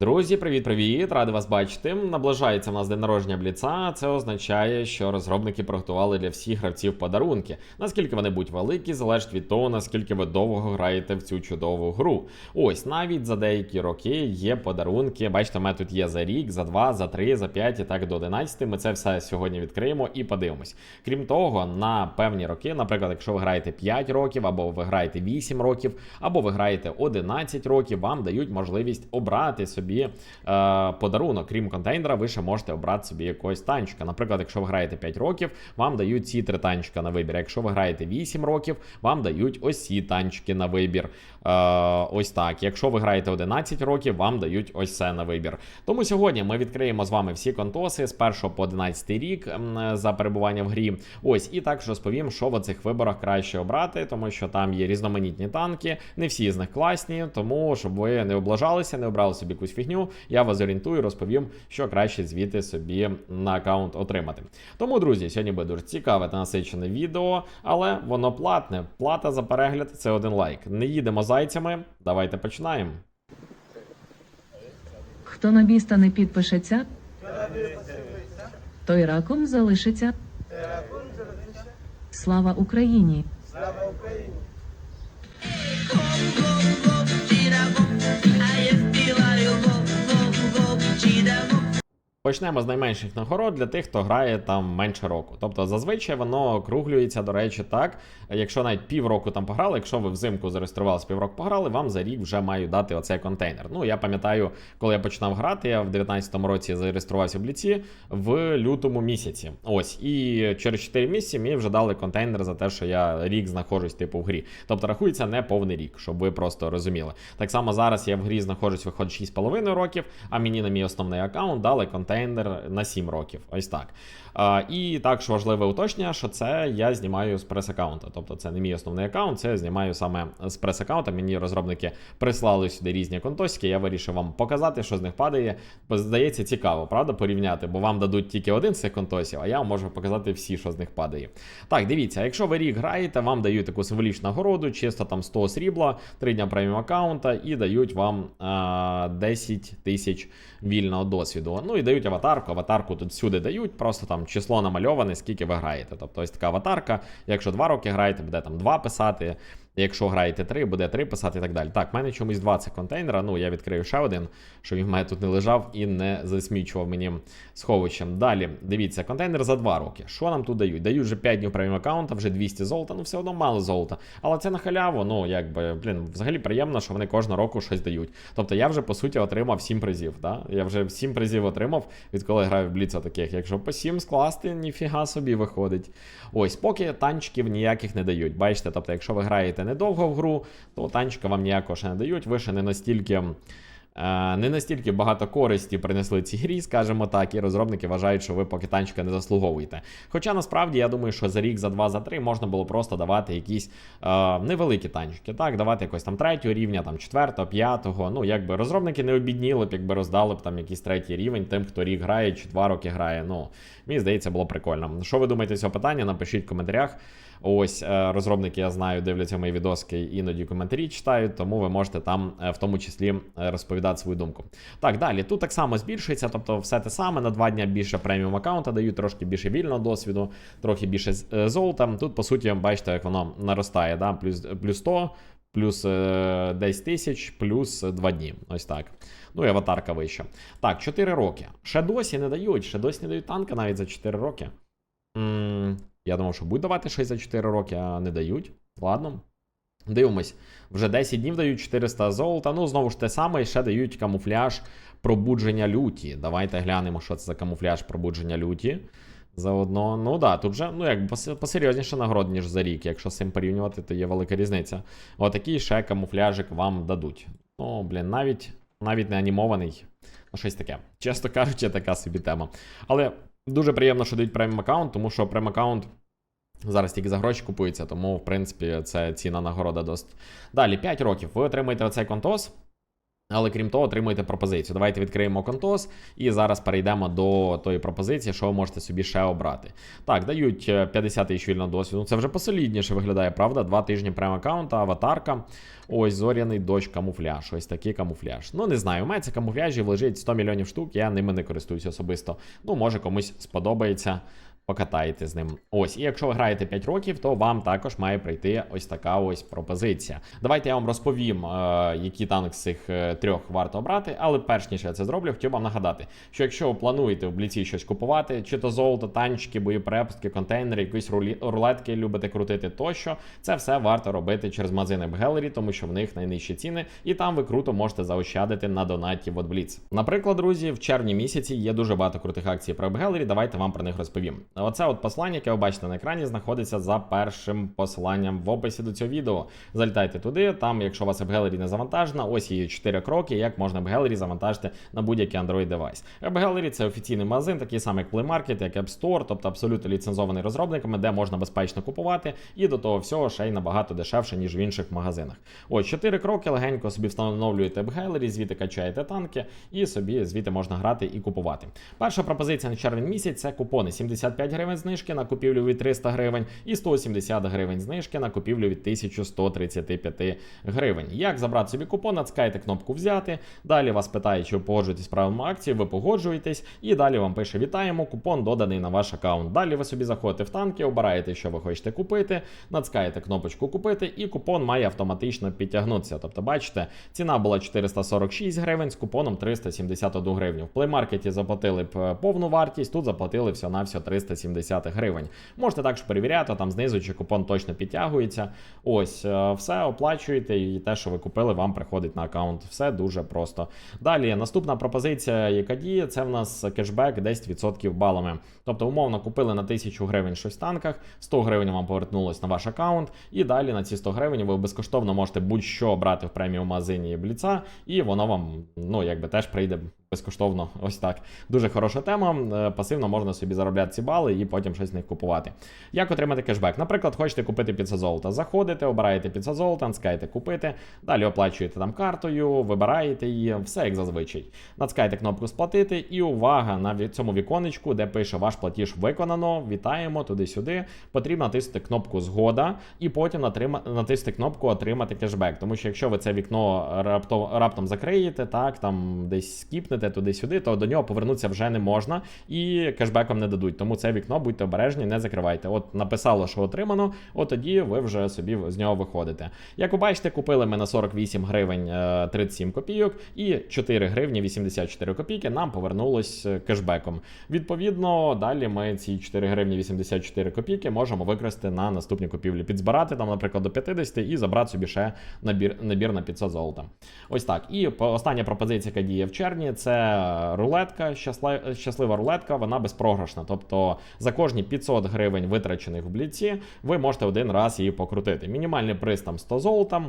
Друзі, привіт-привіт! Радий вас бачити. Наближається в нас день народження Бліца. Це означає, що розробники приготували для всіх гравців подарунки. Наскільки вони будуть великі, залежить від того, наскільки ви довго граєте в цю чудову гру. Ось навіть за деякі роки є подарунки. Бачите, у тут є за рік, за два, за три, за п'ять і так до 11. Ми це все сьогодні відкриємо і подивимось. Крім того, на певні роки, наприклад, якщо ви граєте 5 років, або ви граєте 8 років, або ви граєте 11 років, вам дають можливість обрати собі е, подарунок. Крім контейнера, ви ще можете обрати собі якогось танчика. Наприклад, якщо ви граєте 5 років, вам дають ці три танчика на вибір. Якщо ви граєте 8 років, вам дають ось ці танчики на вибір. Е, ось так. Якщо ви граєте 11 років, вам дають ось це на вибір. Тому сьогодні ми відкриємо з вами всі контоси з 1 по 11 рік за перебування в грі. Ось і також розповім, що в цих виборах краще обрати, тому що там є різноманітні танки, не всі з них класні. Тому щоб ви не облажалися, не обрали собі якусь фігню. Я вас орієнтую, розповім, що краще звідти собі на аккаунт отримати. Тому, друзі, сьогодні буде дуже цікаве та насичене відео, але воно платне. Плата за перегляд це один лайк. Не їдемо зайцями. Давайте починаємо. Хто на біста не підпишеться, той раком залишиться. Слава Україні! chida. Почнемо з найменших нагород для тих, хто грає там менше року. Тобто зазвичай воно округлюється, до речі, так. Якщо навіть півроку там пограли, якщо ви взимку зареєструвалися півроку пограли, вам за рік вже мають дати оцей контейнер. Ну я пам'ятаю, коли я починав грати, я в 19-му році зареєструвався в ліці в лютому місяці. Ось, і через 4 місяці мені вже дали контейнер за те, що я рік знаходжусь типу в грі. Тобто рахується не повний рік, щоб ви просто розуміли. Так само зараз я в грі знаходжусь, виходить 6,5 років, а мені на мій основний аккаунт дали контейнер на 7 років. Ось так. І також важливе уточнення, що це я знімаю з прес-аккаунта. Тобто це не мій основний аккаунт, це я знімаю саме з прес-аккаунта. Мені розробники прислали сюди різні контосики. Я вирішив вам показати, що з них падає. Бо здається, цікаво, правда, порівняти, бо вам дадуть тільки один з цих контосів, а я вам можу показати всі, що з них падає. Так, дивіться, якщо ви рік граєте, вам дають таку символічну нагороду, чисто там 100 срібла, 3 дня преміум аккаунта і дають вам а, 10 тисяч вільного досвіду. Ну і дають аватарку. Аватарку тут всюди дають, просто там число намальоване, скільки ви граєте. Тобто ось така аватарка. Якщо 2 роки граєте, буде там 2 писати. Якщо граєте 3, буде 3 писати і так далі. Так, в мене чомусь 20 контейнера. Ну, я відкрию ще один, щоб він в мене тут не лежав і не засмічував мені сховищем. Далі, дивіться, контейнер за 2 роки. Що нам тут дають? Дають вже 5 днів преміум аккаунта, вже 200 золота, ну все одно мало золота. Але це на халяву, ну якби, блін, взагалі приємно, що вони кожного року щось дають. Тобто я вже по суті отримав 7 призів. Да? Я вже 7 призів отримав, відколи граю в бліца таких. Якщо по 7 скласти, ніфіга собі виходить. Ось, поки танчиків ніяких не дають. Бачите, тобто, якщо ви граєте недовго в гру, то танчика вам ніякого ще не дають. Ви ще не настільки. е, Не настільки багато користі принесли цій грі, скажімо так, і розробники вважають, що ви поки танчика не заслуговуєте. Хоча насправді я думаю, що за рік, за два, за три можна було просто давати якісь е, невеликі танчики, так, давати якось там третього рівня, там четвертого, п'ятого. Ну, якби розробники не обідніли б, якби роздали б там якийсь третій рівень тим, хто рік грає чи два роки грає. Ну, мені здається, було прикольно. Що ви думаєте з цього питання? Напишіть в коментарях. Ось е, розробники, я знаю, дивляться мої відоски, іноді коментарі читають, тому ви можете там е, в тому числі е, розповідати свою думку. Так, далі тут так само збільшується, тобто все те саме на два дня більше преміум аккаунта дають, трошки більше вільного досвіду, трохи більше золота. Тут, по суті, бачите, як воно наростає, да? плюс, плюс 100, плюс е, 10 тисяч, плюс 2 дні. Ось так. Ну і аватарка вища. Так, 4 роки. Ще досі не дають, ще досі не дають танка навіть за 4 роки. Я думав, що будуть давати щось за 4 роки, а не дають. Ладно. Дивимось, вже 10 днів дають 400 золота. Ну, знову ж те саме, і ще дають камуфляж пробудження люті. Давайте глянемо, що це за камуфляж пробудження люті. Заодно, ну да, тут вже ну як пос- посерйозніше нагород, ніж за рік. Якщо з цим порівнювати, то є велика різниця. Отакий ще камуфляжик вам дадуть. Ну, блін, навіть навіть не анімований. Ну, щось таке. Чесно кажучи, така собі тема. Але дуже приємно, що дають преміум аккаунт, тому що преміум аккаунт зараз тільки за гроші купується, тому, в принципі, це ціна нагорода досить. Далі, 5 років. Ви отримаєте оцей контос. Але крім того, отримуєте пропозицію. Давайте відкриємо контос і зараз перейдемо до тої пропозиції, що ви можете собі ще обрати. Так, дають е, 50 тисяч вільного досвіду. Ну, це вже посолідніше виглядає, правда? Два тижні прем аккаунта, аватарка. Ось зоряний дощ камуфляж. Ось такий камуфляж. Ну не знаю, у мене це камуфляжів лежить 100 мільйонів штук, я ними не користуюся особисто. Ну, може комусь сподобається. Покатаєте з ним. Ось, і якщо ви граєте 5 років, то вам також має прийти ось така ось пропозиція. Давайте я вам розповім, е, які танк з цих е, трьох варто обрати. Але перш ніж я це зроблю, хотів вам нагадати, що якщо ви плануєте в бліці щось купувати, чи то золото, танчики, боєпрепустки, контейнери, якісь рулі, рулетки любите крутити тощо, це все варто робити через магазини Gallery, тому що в них найнижчі ціни, і там ви круто можете заощадити на донаті в Бліц. Наприклад, друзі, в червні місяці є дуже багато крутих акцій про Gallery, Давайте вам про них розповім. Оце от посилання, яке ви бачите на екрані, знаходиться за першим посиланням в описі до цього відео. Залітайте туди. Там, якщо у вас AppGallery не завантажена, ось є 4 кроки, як можна AppGallery завантажити на будь-який Android девайс. AppGallery – це офіційний магазин, такий самий як Play Market, як App Store, тобто абсолютно ліцензований розробниками, де можна безпечно купувати, і до того всього ще й набагато дешевше, ніж в інших магазинах. Ось 4 кроки, легенько собі встановлюєте AppGallery, звідти качаєте танки, і собі звідти можна грати і купувати. Перша пропозиція на червень місяць це купони 75 гривень знижки на купівлю від 300 гривень і 170 гривень знижки на купівлю від 1135 гривень. Як забрати собі купон, натискаєте кнопку взяти. Далі вас питає, чи погоджуєтесь з правилами акції, ви погоджуєтесь, і далі вам пише Вітаємо, купон доданий на ваш аккаунт. Далі ви собі заходите в танки, обираєте, що ви хочете купити, натискаєте кнопочку купити, і купон має автоматично підтягнутися. Тобто, бачите, ціна була 446 гривень з купоном 371 гривню. В плеймаркеті заплатили б е, повну вартість, тут заплатили всього на всього 370 гривень. Можете також перевіряти там знизу, чи купон точно підтягується. Ось, е, все оплачуєте, і те, що ви купили, вам приходить на аккаунт. Все дуже просто. Далі, наступна пропозиція, яка діє, це в нас кешбек 10% балами. Тобто, умовно, купили на 1000 гривень щось в танках, 100 гривень вам повернулось на ваш аккаунт, і далі на ці 100 гривень ви безкоштовно можете будь-що брати в преміум магазині Бліца, і воно вам, ну, якби теж прийде безкоштовно. Ось так. Дуже хороша тема. Е, Пасивно можна собі заробляти ці бали і потім щось з них купувати. Як отримати кешбек? Наприклад, хочете купити 500 золота. Заходите, обираєте 500 золота, натискаєте купити, далі оплачуєте там картою, вибираєте її, все як зазвичай. Натискаєте кнопку сплатити, і увага на цьому віконечку, де пише ваш платіж виконано. Вітаємо туди-сюди. Потрібно натиснути кнопку Згода, і потім натиснути кнопку Отримати кешбек. Тому що якщо ви це вікно раптом, раптом закриєте, так там десь скіпнете туди-сюди, то до нього повернутися вже не можна і кешбек вам не дадуть. Тому це вікно будьте обережні, не закривайте. От написало, що отримано, от тоді ви вже собі з нього виходите. Як ви бачите, купили ми на 48 гривень е, 37 копійок і 4 гривні 84 копійки нам повернулось е, кешбеком. Відповідно, далі ми ці 4 гривні 84 копійки можемо використати на наступні купівлі. Підзбирати там, наприклад, до 50 і забрати собі ще набір, набір на 500 золота. Ось так. І остання пропозиція, яка діє в червні, це рулетка, щасла- щаслива рулетка, вона безпрограшна. Тобто за кожні 500 гривень, витрачених в бліці, ви можете один раз її покрутити. Мінімальний приз там 100 золота.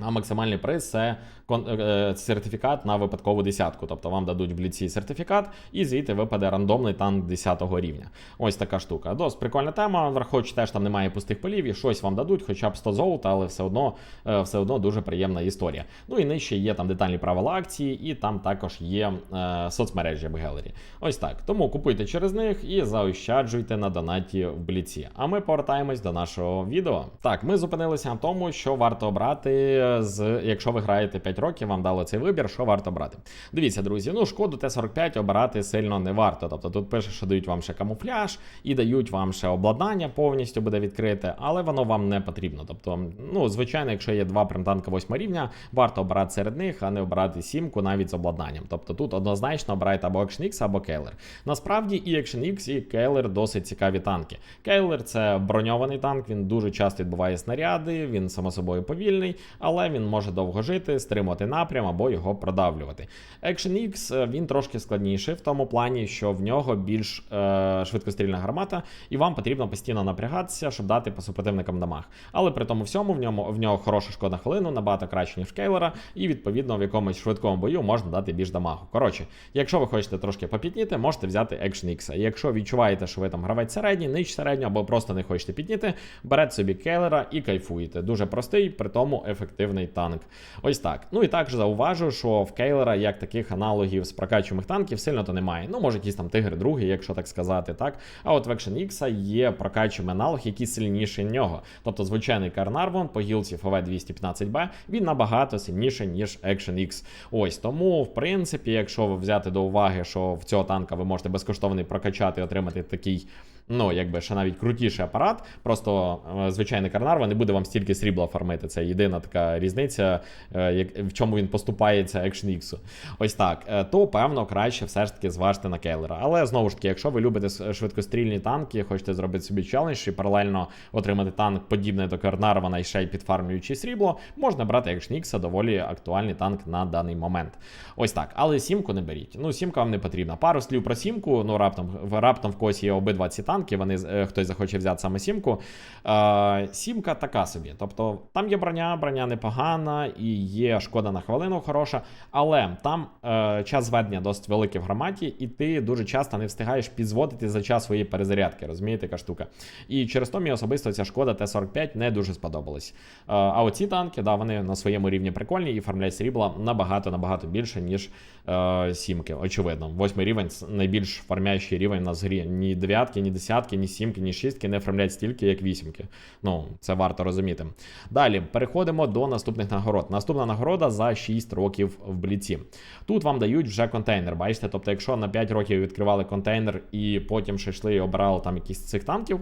А максимальний приз це е, сертифікат на випадкову десятку. Тобто вам дадуть в бліці сертифікат, і звідти випаде рандомний танк 10 рівня. Ось така штука. Досить прикольна тема. Враховуючи теж там немає пустих полів, і щось вам дадуть, хоча б 100 золота, але все одно, е, все одно дуже приємна історія. Ну і нижче є там детальні правила акції, і там також є е, соцмережі Gallery. Ось так. Тому купуйте через них і заощаджуйте на донаті в бліці. А ми повертаємось до нашого відео. Так, ми зупинилися на тому, що варто обрати з якщо ви граєте 5 років, вам дали цей вибір, що варто брати. Дивіться, друзі, ну шкоду Т-45 обирати сильно не варто. Тобто тут пише, що дають вам ще камуфляж і дають вам ще обладнання повністю буде відкрите, але воно вам не потрібно. Тобто, ну звичайно, якщо є два примтанка 8 рівня, варто обирати серед них, а не обирати сімку навіть з обладнанням. Тобто тут однозначно обирайте або Action X, або Кейлер. Насправді і Action X, і Кейлер досить цікаві танки. Кейлер це броньований танк, він дуже часто відбуває снаряди, він само собою повільний, але він може довго жити, стримувати напрям або його продавлювати. Action X е, він трошки складніший в тому плані, що в нього більш е, швидкострільна гармата, і вам потрібно постійно напрягатися, щоб дати по супротивникам дамаг. Але при тому всьому в ньому в нього хороша шкода хвилину, набагато краще, ніж Кейлера, і відповідно в якомусь швидкому бою можна дати більш дамагу. Коротше, якщо ви хочете трошки попітніти, можете взяти Action X. Якщо відчуваєте, що ви там гравець середній, ниж середнього, або просто не хочете підніти, берете собі Кейлера і кайфуєте. Дуже простий, при тому ефективний ефективний танк. Ось так. Ну і також зауважу, що в Кейлера як таких аналогів з прокачуваних танків сильно то немає. Ну, може, якийсь там тигр другий, якщо так сказати, так. А от в Action X є прокачуваний аналог, який сильніший нього. Тобто звичайний Карнарвон по гілці FV 215B, він набагато сильніший, ніж Action X. Ось тому, в принципі, якщо ви взяти до уваги, що в цього танка ви можете безкоштовний прокачати і отримати такий. Ну, якби ще навіть крутіший апарат, просто е, звичайний Карнарва не буде вам стільки срібла фармити. Це єдина така різниця, е, в чому він поступається Action X. Ось так. Е, то певно краще все ж таки зважити на Кейлера. Але знову ж таки, якщо ви любите швидкострільні танки, хочете зробити собі челендж і паралельно отримати танк подібний до Карнарвана і ще й підфармлюючи срібло, можна брати Action X, доволі актуальний танк на даний момент. Ось так. Але сімку не беріть. Ну, сімка вам не потрібна. Пару слів про сімку. Ну, раптом раптом в когось є обидва ці танки. Вони е, хтось захоче взяти саме сімку. Е, сімка така собі. Тобто там є броня, броня непогана і є шкода на хвилину хороша, але там е, час зведення досить великий в громаді, і ти дуже часто не встигаєш підзводити за час своєї перезарядки. Розумієте, яка штука. І через то мені особисто ця шкода Т-45 не дуже сподобалась. А оці танки, да, вони на своєму рівні прикольні і фармлять срібла набагато набагато більше, ніж е, сімки. Очевидно, восьмий рівень найбільш фармящий рівень на грі. Ні дев'ятки, ні десятки, ні сімки, ні шістки не фармлять стільки, як вісімки. Ну, це варто розуміти. Далі переходимо до наступних нагород. Наступна нагорода за 6 років в бліці. Тут вам дають вже контейнер. Бачите, тобто, якщо на 5 років відкривали контейнер і потім ще йшли і обирали там якісь цих танків.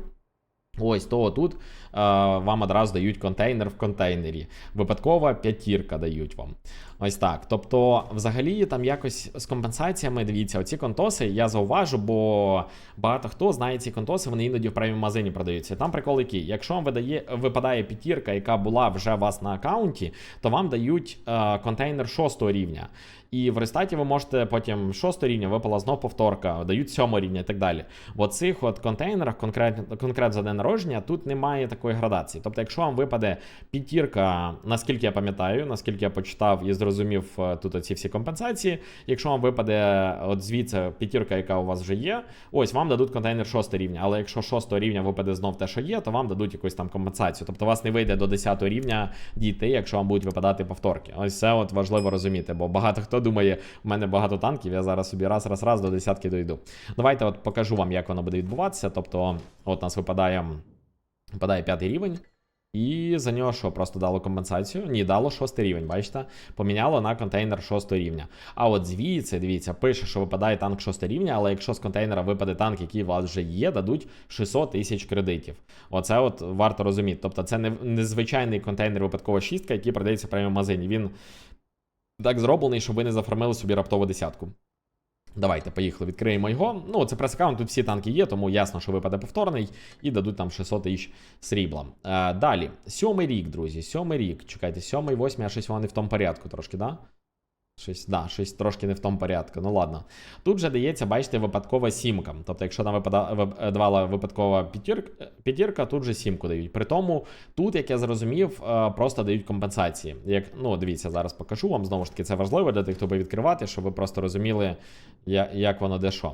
Ось то тут е, вам одразу дають контейнер в контейнері. Випадкова п'ятірка дають вам. Ось так. Тобто, взагалі, там якось з компенсаціями, дивіться, оці контоси я зауважу, бо багато хто знає ці контоси, вони іноді в преміум магазині продаються. Там прикол який, якщо вам видає, випадає п'ятірка, яка була вже у вас на аккаунті, то вам дають е, контейнер шостого рівня. І в рестаті ви можете потім шостого рівня випала знов повторка, дають сьомого рівня і так далі. В оцих от контейнерах, конкретно конкретно за день народження, тут немає такої градації. Тобто, якщо вам випаде п'ятірка, наскільки я пам'ятаю, наскільки я почитав і зрозумів е, тут оці всі компенсації. Якщо вам випаде от звідси п'ятірка, яка у вас вже є, ось вам дадуть контейнер шостого рівня. Але якщо шостого рівня випаде знов те, що є, то вам дадуть якусь там компенсацію. Тобто у вас не вийде до 10 рівня дійти, якщо вам будуть випадати повторки. Ось це от важливо розуміти, бо багато хто думає, в мене багато танків, я зараз собі раз, раз, раз до десятки дойду. Давайте от покажу вам, як воно буде відбуватися. Тобто, от у нас випадає, випадає п'ятий рівень. І за нього що, просто дало компенсацію? Ні, дало шостий рівень, бачите? Поміняло на контейнер шостого рівня. А от звідси, дивіться, пише, що випадає танк шостого рівня, але якщо з контейнера випаде танк, який у вас вже є, дадуть 600 тисяч кредитів. Оце от варто розуміти. Тобто це не незвичайний контейнер випадкова шістка, який продається в преміум магазині. Він так зроблений, щоб ви не зафармили собі раптову десятку. Давайте, поїхали, відкриємо його. Ну, це прес-аккаунт, тут всі танки є, тому ясно, що випаде повторний і дадуть там 600 тисяч срібла. Е, далі, сьомий рік, друзі, сьомий рік. Чекайте, сьомий, восьмий, а щось вони в тому порядку трошки, да? Щось, да, щось трошки не в тому порядку. Ну ладно. Тут же дається, бачите, випадкова сімка. Тобто, якщо нам випадала давала випадкова п'ятірка, п'ятірка, тут же сімку дають. При тому, тут, як я зрозумів, е, просто дають компенсації. Як, ну, дивіться, зараз покажу вам. Знову ж таки, це важливо для тих, хто буде відкривати, щоб ви просто розуміли, як воно де що.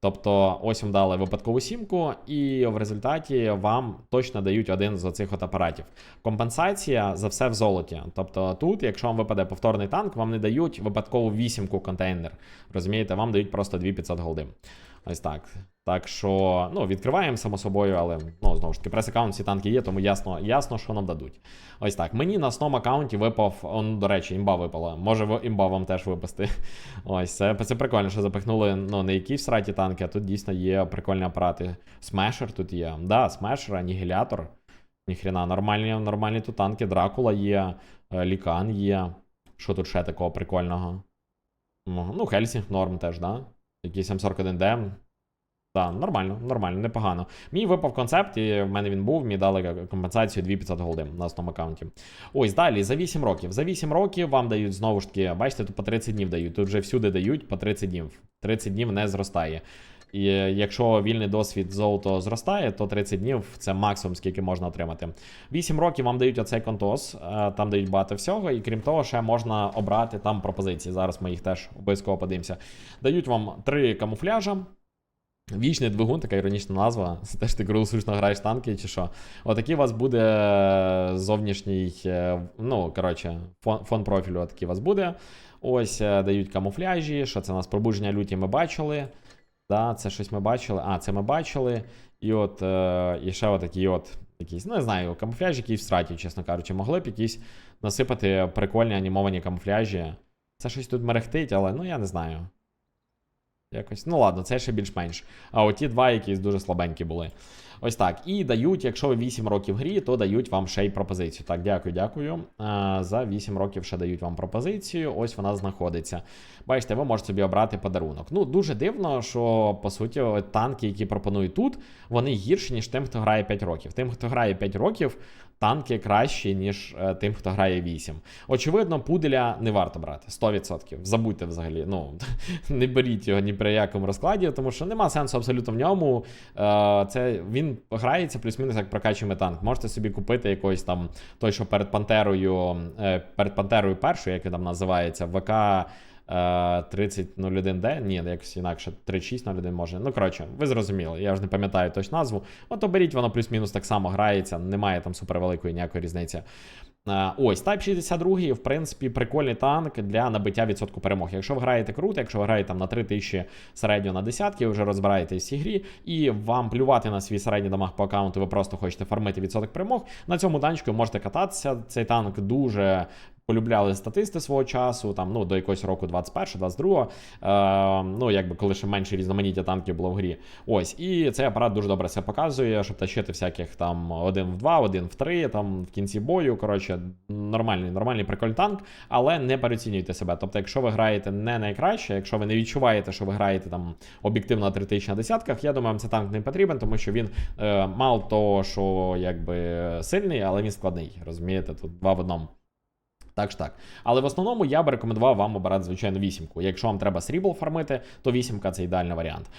Тобто, ось вам дали випадкову сімку, і в результаті вам точно дають один з оцих от апаратів. Компенсація за все в золоті. Тобто, тут, якщо вам випаде повторний танк, вам не дають випадкову вісімку контейнер. Розумієте, вам дають просто 2500 голди. Ось так. Так що, ну, відкриваємо само собою, але ну, знову ж таки, прес-аккаунт ці танки є, тому ясно, ясно, що нам дадуть. Ось так. Мені на основному аккаунті випав, он, до речі, імба випала. Може, імба вам теж випасти. Ось, це, це прикольно, що запихнули ну, не якісь сраті танки, а тут дійсно є прикольні апарати. Смешер тут є. Да, смешер, анігілятор. Ніхрена, нормальні, нормальні тут танки. Дракула є, е, Лікан є. Що тут ще такого прикольного? Ну, Ну, Хельсінг норм теж, да? Якийсь М41Д. Так, нормально, нормально, непогано. Мій випав концепт, і в мене він був, мені дали компенсацію 2500 голди на основному аккаунті. Ось далі, за 8 років. За 8 років вам дають знову ж таки, бачите, тут по 30 днів дають. Тут вже всюди дають по 30 днів. 30 днів не зростає. І якщо вільний досвід золото зростає, то 30 днів це максимум, скільки можна отримати. 8 років вам дають оцей контос, е, там дають багато всього, і крім того, ще можна обрати там пропозиції. Зараз ми їх теж обов'язково подивимося. Дають вам три камуфляжа. Вічний двигун, така іронічна назва. Це теж ти круглосушно граєш танки чи що. Отакий у вас буде зовнішній, е, ну, коротше, фон, фон профілю отакий у вас буде. Ось е, дають камуфляжі. Що це у нас пробудження люті ми бачили. Да, це щось ми бачили. А, це ми бачили. І от е, і ще отакі от якісь, ну, не знаю, камуфляжі, які в страті, чесно кажучи, могли б якісь насипати прикольні анімовані камуфляжі. Це щось тут мерехтить, але ну я не знаю. Якось, ну ладно, це ще більш-менш. А оті два якісь дуже слабенькі були. Ось так. І дають, якщо ви 8 років грі, то дають вам ще й пропозицію. Так, дякую, дякую. За 8 років ще дають вам пропозицію. Ось вона знаходиться. Бачите, ви можете собі обрати подарунок. Ну, дуже дивно, що по суті танки, які пропонують тут, вони гірші, ніж тим, хто грає 5 років. Тим, хто грає 5 років, танки кращі, ніж е, тим, хто грає 8. Очевидно, пуделя не варто брати 100%. Забудьте взагалі. Ну не беріть його ні при якому розкладі, тому що нема сенсу абсолютно в ньому. Е, це він грається плюс-мінус як прокачуємо танк. Можете собі купити якийсь там той, що перед Пантерою, е, перед Пантерою першою, як він там називається, ВК. Е, 3001D, ні, якось інакше 3601 може. Ну, коротше, ви зрозуміли, я вже не пам'ятаю точну назву. От оберіть, воно плюс-мінус так само грається, немає там супервеликої ніякої різниці. Е, Ось, Type 62, в принципі, прикольний танк для набиття відсотку перемог. Якщо ви граєте круто, якщо ви граєте там на 3000 середньо на десятки, ви вже розбираєтесь в грі, і вам плювати на свій середній дамаг по аккаунту, ви просто хочете фармити відсоток перемог. На цьому танчику можете кататися. Цей танк дуже. Полюбляли статисти свого часу, там ну до якогось року 21-22, е, ну якби коли ще менше різноманіття танків було в грі. Ось, і цей апарат дуже добре себе показує, щоб тащити всяких там один в два, один в три, там в кінці бою. Коротше, нормальний, нормальний прикольний танк, але не переоцінюйте себе. Тобто, якщо ви граєте не найкраще, якщо ви не відчуваєте, що ви граєте там об'єктивно на 3000 на десятках, я думаю, вам цей танк не потрібен, тому що він е, мало того, що якби сильний, але він складний. Розумієте, тут два в одному. Так ж так. Але в основному я би рекомендував вам обирати, звичайно, вісімку. Якщо вам треба срібло фармити, то вісімка це ідеальний варіант.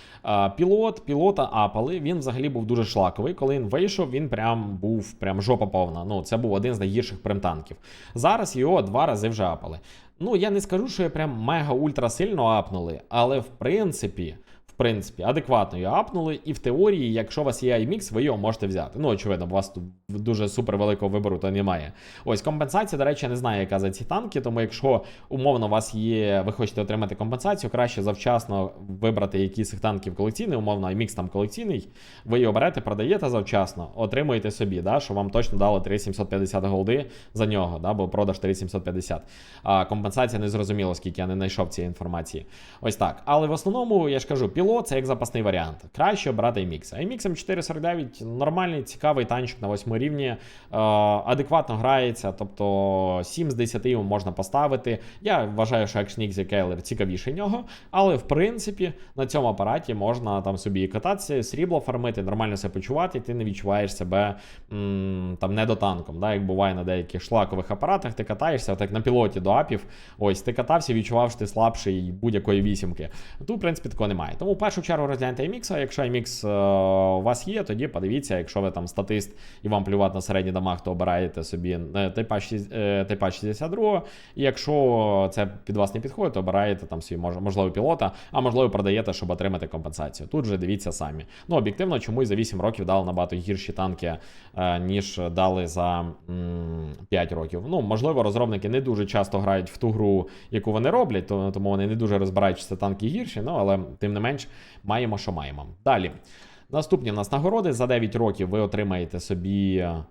Пілот, пілота апали, він взагалі був дуже шлаковий. Коли він вийшов, він прям був прям жопа повна. Ну, це був один з найгірших примтанків. Зараз його два рази вже апали. Ну, я не скажу, що я прям мега ультра сильно апнули, але в принципі. Принципі, адекватно його апнули, і в теорії, якщо у вас є iMix, ви його можете взяти. Ну, очевидно, у вас тут дуже супер великого вибору то немає. Ось компенсація, до речі, не знаю, яка за ці танки. Тому якщо умовно у вас є, ви хочете отримати компенсацію, краще завчасно вибрати якийсь з цих танків колекційний, умовно, iMix там колекційний. Ви його берете, продаєте завчасно, отримуєте собі, да, що вам точно дали 3750 голди за нього, да, бо продаж 3750. А компенсація не зрозуміло, скільки я не знайшов цієї інформації. Ось так. Але в основному, я ж кажу, пілот це як запасний варіант. Краще обрати iMix. iMix 449 нормальний, цікавий танчик на 8 рівні, е, адекватно грається, тобто 7 з 10 йому можна поставити. Я вважаю, що Action X і Кейлер цікавіший нього, але в принципі на цьому апараті можна там собі і кататися, срібло фармити, нормально себе почувати, і ти не відчуваєш себе м, там недотанком. Да? Як буває на деяких шлакових апаратах, ти катаєшся, так на пілоті до апів. Ось ти катався, відчував, що ти слабший будь-якої вісімки. Тут, в принципі, такого немає. Тому першу чергу розгляньте IMX, а якщо IMX е, у вас є, тоді подивіться, якщо ви там статист і вам плювати на середній дамаг, то обираєте собі е, Type 62. І якщо це під вас не підходить, то обираєте там свій мож- можливо пілота, а можливо продаєте, щоб отримати компенсацію. Тут же дивіться самі. Ну, об'єктивно, чомусь за 8 років дали набагато гірші танки, е, ніж дали за м, 5 років. Ну, можливо, розробники не дуже часто грають в ту гру, яку вони роблять, тому вони не дуже розбирають, чи це танки гірші, ну але тим не менш маємо, що маємо. Далі. Наступні в нас нагороди. За 9 років ви отримаєте собі. е,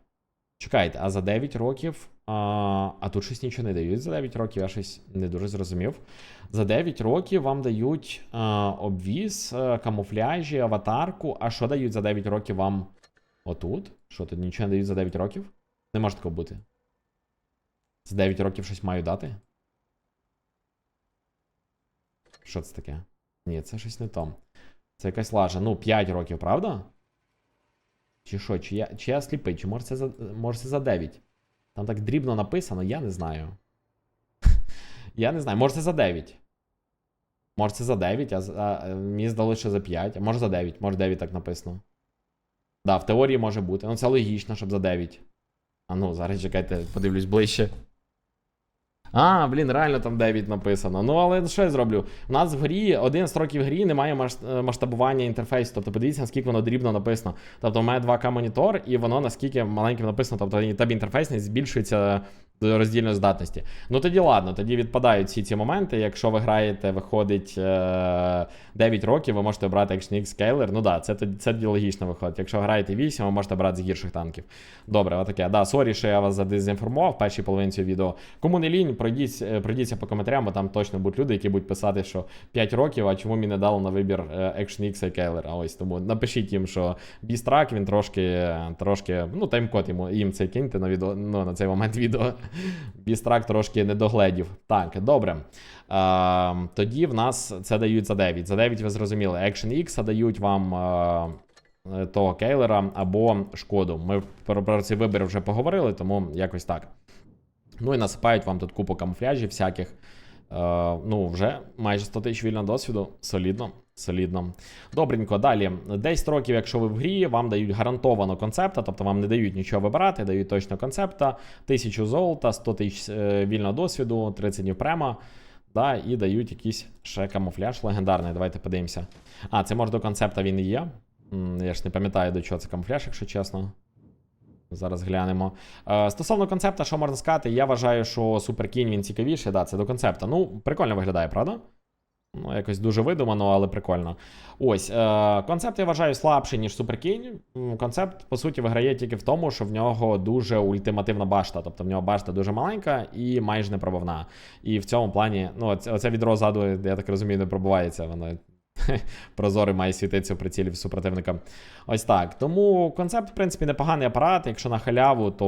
Чекайте, а за 9 років. А, а тут щось нічого не дають за 9 років, я щось не дуже зрозумів. За 9 років вам дають а, обвіз, е, камуфляжі, аватарку. А що дають за 9 років вам отут? Що тут нічого не дають за 9 років? Не може такого бути. За 9 років щось маю дати? Що це таке? Ні, це щось не то. Це якась лажа. Ну, 5 років, правда? Чи що, чи я, чи я сліпий, чи може це за, може це за 9? Там так дрібно написано, я не знаю. я не знаю, може це за 9. Може це за 9, а, а мені здалося, що за 5, а може за 9, може 9 так написано. Да, в теорії може бути. Ну це логічно, щоб за 9. А ну, зараз чекайте, подивлюсь ближче. А, блін, реально там 9 написано. Ну, але що я зроблю? У нас в грі 11 років грі немає е, масштабування інтерфейсу. Тобто подивіться, наскільки воно дрібно написано. Тобто, у мене 2К монітор, і воно наскільки маленьким написано, тобто і тебе інтерфейс не збільшується роздільної здатності. Ну тоді ладно, тоді відпадають всі ці моменти. Якщо ви граєте, виходить е, 9 років, ви можете обрати Action X. Ну да, це, тоді- це логічно виходить. Якщо граєте 8, ви можете брати з гірших танків. Добре, отаке. Да, сорі, що я вас задезінформував в першій половині цього відео. Кому не лінь, пройдіть, е, пройдіться по коментарям, бо там точно будуть люди, які будуть писати, що 5 років, а чому мені не дали на вибір е, Action X Scaler. А ось тому напишіть їм, що Бістрак, він трошки, трошки, ну, таймкод йому, їм це киньте на відео, ну, на цей момент відео. Бістрак трошки не догледів. Так, добре. А, тоді в нас це дають за 9. За 9 ви зрозуміли. Action X дають вам а, е, того кейлера або шкоду. Ми про, про цей вибір вже поговорили, тому якось так. Ну і насипають вам тут купу камуфляжів всяких. Е, ну, вже майже 100 тисяч вільного досвіду. Солідно. Солідно. Добренько, далі. 10 років, якщо ви в грі, вам дають гарантовано концепта, тобто вам не дають нічого вибирати, дають точно концепта, 1000 золота, 100 тисяч е, вільного досвіду, 30 днів према. Да, і дають якийсь ще камуфляж легендарний. Давайте подивимося. А, це може до концепта він і є. Я ж не пам'ятаю, до чого це камуфляж, якщо чесно. Зараз глянемо. Е, стосовно концепта, що можна сказати, я вважаю, що Суперкінь він цікавіший. Да, це до концепта. Ну, прикольно виглядає, правда? Ну, якось дуже видумано, але прикольно. Ось, е, концепт я вважаю слабший, ніж Суперкінь. Концепт, по суті, виграє тільки в тому, що в нього дуже ультимативна башта. Тобто в нього башта дуже маленька і майже непробивна. І в цьому плані, ну, оце, відро ззаду, я так розумію, не пробувається. Воно прозорий має світитися в прицілі супротивника. Ось так. Тому концепт, в принципі, непоганий апарат. Якщо на халяву, то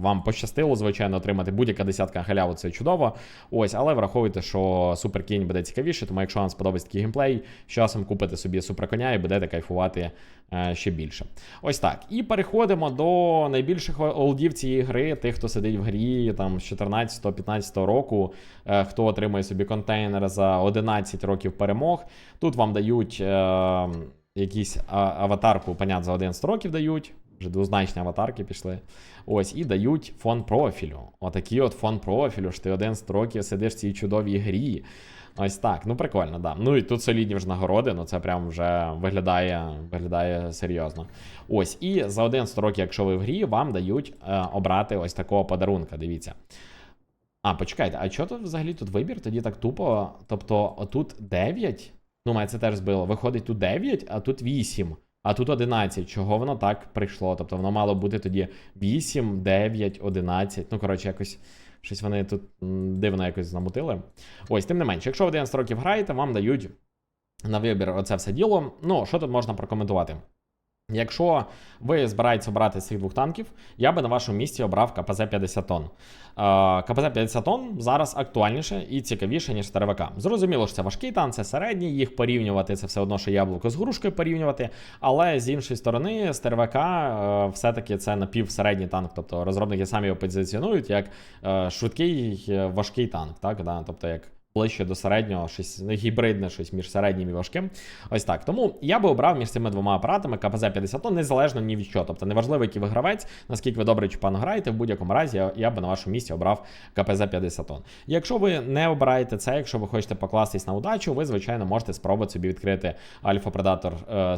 вам пощастило, звичайно, отримати будь-яка десятка на халяву, це чудово. Ось, але враховуйте, що суперкінь буде цікавіше, тому якщо вам сподобається такий геймплей, з часом купите собі суперконя і будете кайфувати е, ще більше. Ось так. І переходимо до найбільших олдів цієї гри, тих, хто сидить в грі там з 14-15 року, е, хто отримує собі контейнер за 11 років перемог. Тут вам дають е, якісь аватарку, понятно, за 11 років дають. Вже двозначні аватарки пішли. Ось, і дають фон профілю. Отакий от фон профілю, що ти 11 років сидиш в цій чудовій грі. Ось так. Ну прикольно, да. Ну і тут солідні вже нагороди, ну це прям вже виглядає, виглядає серйозно. Ось, і за 11 років, якщо ви в грі, вам дають е, обрати ось такого подарунка. Дивіться. А, почекайте, а чого тут взагалі тут вибір? Тоді так тупо. Тобто, отут 9. Ну, мене це теж збило. Виходить тут 9, а тут 8. А тут 11. Чого воно так прийшло? Тобто воно мало бути тоді 8, 9, 11. Ну, коротше, якось щось вони тут дивно якось замутили. Ось, тим не менше, якщо ви 11 років граєте, вам дають на вибір оце все діло. Ну, що тут можна прокоментувати? Якщо ви збираєтеся обрати цих двох танків, я би на вашому місці обрав КПЗ 50 тонн. Е, КПЗ 50 тонн зараз актуальніше і цікавіше, ніж ТРВК. Зрозуміло, що це важкий танк, це середній, їх порівнювати це все одно, що яблуко з грушкою порівнювати. Але з іншої сторони, з ТРВК е, все-таки це напівсередній танк. Тобто розробники самі його позиціонують як е, швидкий важкий танк, так? Тобто як ближче до середнього, щось ну, гібридне, щось між середнім і важким. Ось так. Тому я би обрав між цими двома апаратами КПЗ 50 тонн, незалежно ні від чого. Тобто неважливо, який ви гравець, наскільки ви добре чи погано граєте, в будь-якому разі я, я би на вашому місці обрав КПЗ 50 тонн. Якщо ви не обираєте це, якщо ви хочете покластись на удачу, ви, звичайно, можете спробувати собі відкрити Альфа Предатор е.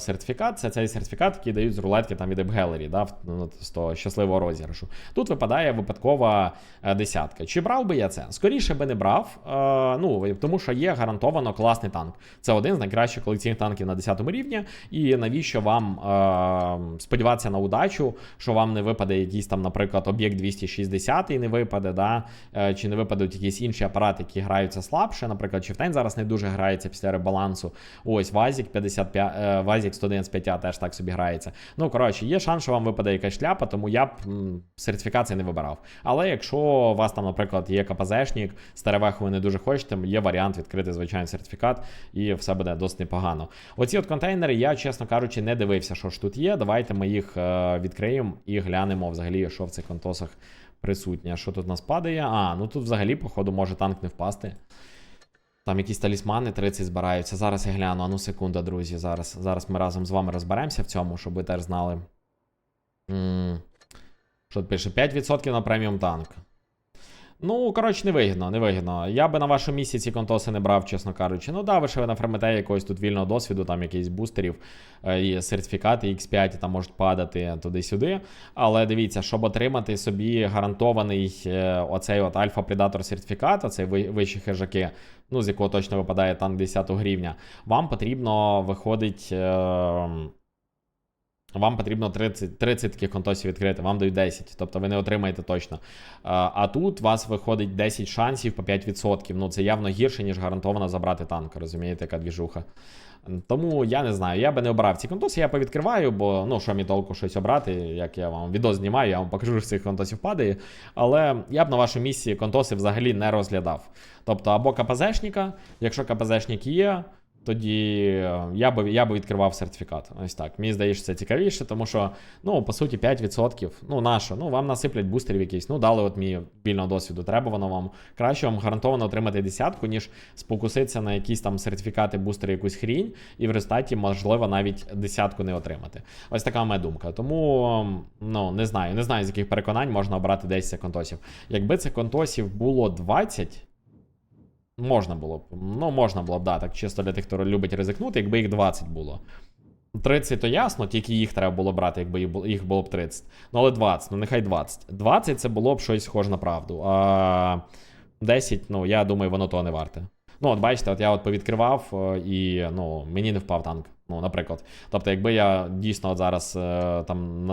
Це цей сертифікат, який дають з рулетки там від Епгелері, да, ну, з того щасливого розіграшу. Тут випадає випадкова е, десятка. Чи брав би я це? Скоріше би не брав. Е, ну, тому що є гарантовано класний танк. Це один з найкращих колекційних танків на 10 рівні. І навіщо вам е, сподіватися на удачу, що вам не випаде якийсь там, наприклад, об'єкт 260 і не випаде, да? е, чи не випадуть якісь інші апарати, які граються слабше. Наприклад, Чифтень зараз не дуже грається після ребалансу. Ось Вазік 55, е, Вазік 195 теж так собі грається. Ну, коротше, є шанс, що вам випаде якась шляпа, тому я б сертифікації не вибирав. Але якщо у вас там, наприклад, є КПЗшник, старевеху ви не дуже хочете, є варіант відкрити звичайний сертифікат, і все буде досить непогано. Оці от контейнери, я, чесно кажучи, не дивився, що ж тут є. Давайте ми їх е, відкриємо і глянемо взагалі, що в цих контосах присутнє. Що тут у нас падає? А, ну тут взагалі, походу, може танк не впасти. Там якісь талісмани 30 збираються. Зараз я гляну. А ну секунда, друзі. Зараз, зараз ми разом з вами розберемося в цьому, щоб ви теж знали. М, Що тут пише? 5% на преміум танк. Ну, коротше, невигідно, невигідно. Я би на вашому місці ці контоси не брав, чесно кажучи. Ну да, ви ще ви нафермете якогось тут вільного досвіду, там якісь бустерів, е, і сертифікати X5 там можуть падати туди-сюди. Але дивіться, щоб отримати собі гарантований е, оцей от альфа предатор сертифікат, оцей вищі хижаки, ну з якого точно випадає танк 10 грівня, вам потрібно виходить. Вам потрібно 30, 30 таких контосів відкрити, вам дають 10, тобто ви не отримаєте точно. А, а тут у вас виходить 10 шансів по 5%. Ну це явно гірше, ніж гарантовано забрати танк. Розумієте, яка двіжуха. Тому я не знаю, я би не обрав ці контоси, я повідкриваю, бо ну що мені толку щось обрати, як я вам відео знімаю, я вам покажу, що цих контосів падає. Але я б на вашому місці контоси взагалі не розглядав. Тобто, або КПЗшника, якщо КПЗшник є, тоді е, я би, я би відкривав сертифікат. Ось так. Мені здається, це цікавіше, тому що, ну, по суті, 5%. Ну, нащо? Ну, вам насиплять бустерів якісь. Ну, дали от мені вільного досвіду. Треба воно вам. Краще вам гарантовано отримати десятку, ніж спокуситися на якісь там сертифікати, бустери, якусь хрінь, і в результаті, можливо, навіть десятку не отримати. Ось така моя думка. Тому, ну, не знаю, не знаю, з яких переконань можна обрати 10 контосів. Якби цих контосів було 20. Можна було б. Ну, можна було б, да, так чисто для тих, хто любить ризикнути, якби їх 20 було. 30 то ясно, тільки їх треба було брати, якби їх було, б 30. Ну, але 20, ну нехай 20. 20 це було б щось схоже на правду. А 10, ну, я думаю, воно того не варте. Ну, от бачите, от я от повідкривав, е, і ну, мені не впав танк. Ну, наприклад. Тобто, якби я дійсно от зараз е, там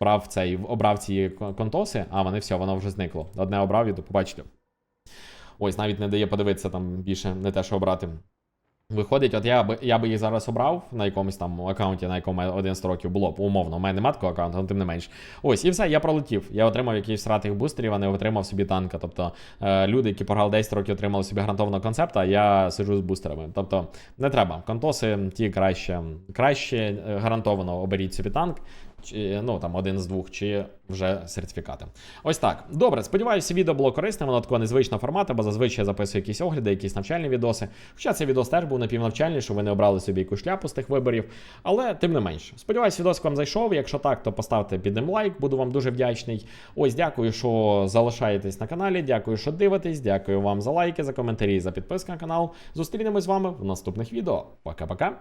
брав цей, обрав ці контоси, а вони все, воно вже зникло. Одне обрав і побачите. Ось навіть не дає подивитися там більше не те, що обрати. Виходить, от я би я би їх зараз обрав на якомусь там аккаунті, на якому 11 років було б умовно. У мене немає такого аккаунту, але тим не менш. Ось, і все, я пролетів. Я отримав якийсь сратих бустерів, а не отримав собі танка. Тобто е, люди, які програли 10 років, отримали собі гарантованого концепта, а я сиджу з бустерами. Тобто не треба. Контоси ті краще, краще е, гарантовано оберіть собі танк. Чи, ну там один з двох, чи вже сертифікати. Ось так. Добре, сподіваюся, відео було корисним, воно такого незвичного формату, бо зазвичай я записую якісь огляди, якісь навчальні відоси. Хоча цей відос теж був напівнавчальний, щоб ви не обрали собі якусь шляпу з тих виборів. Але тим не менш. Сподіваюся, відос вам зайшов. Якщо так, то поставте під ним лайк, буду вам дуже вдячний. Ось, дякую, що залишаєтесь на каналі. Дякую, що дивитесь. Дякую вам за лайки, за коментарі, за підписку на канал. Зустрінемось з вами в наступних відео. Пока-пока.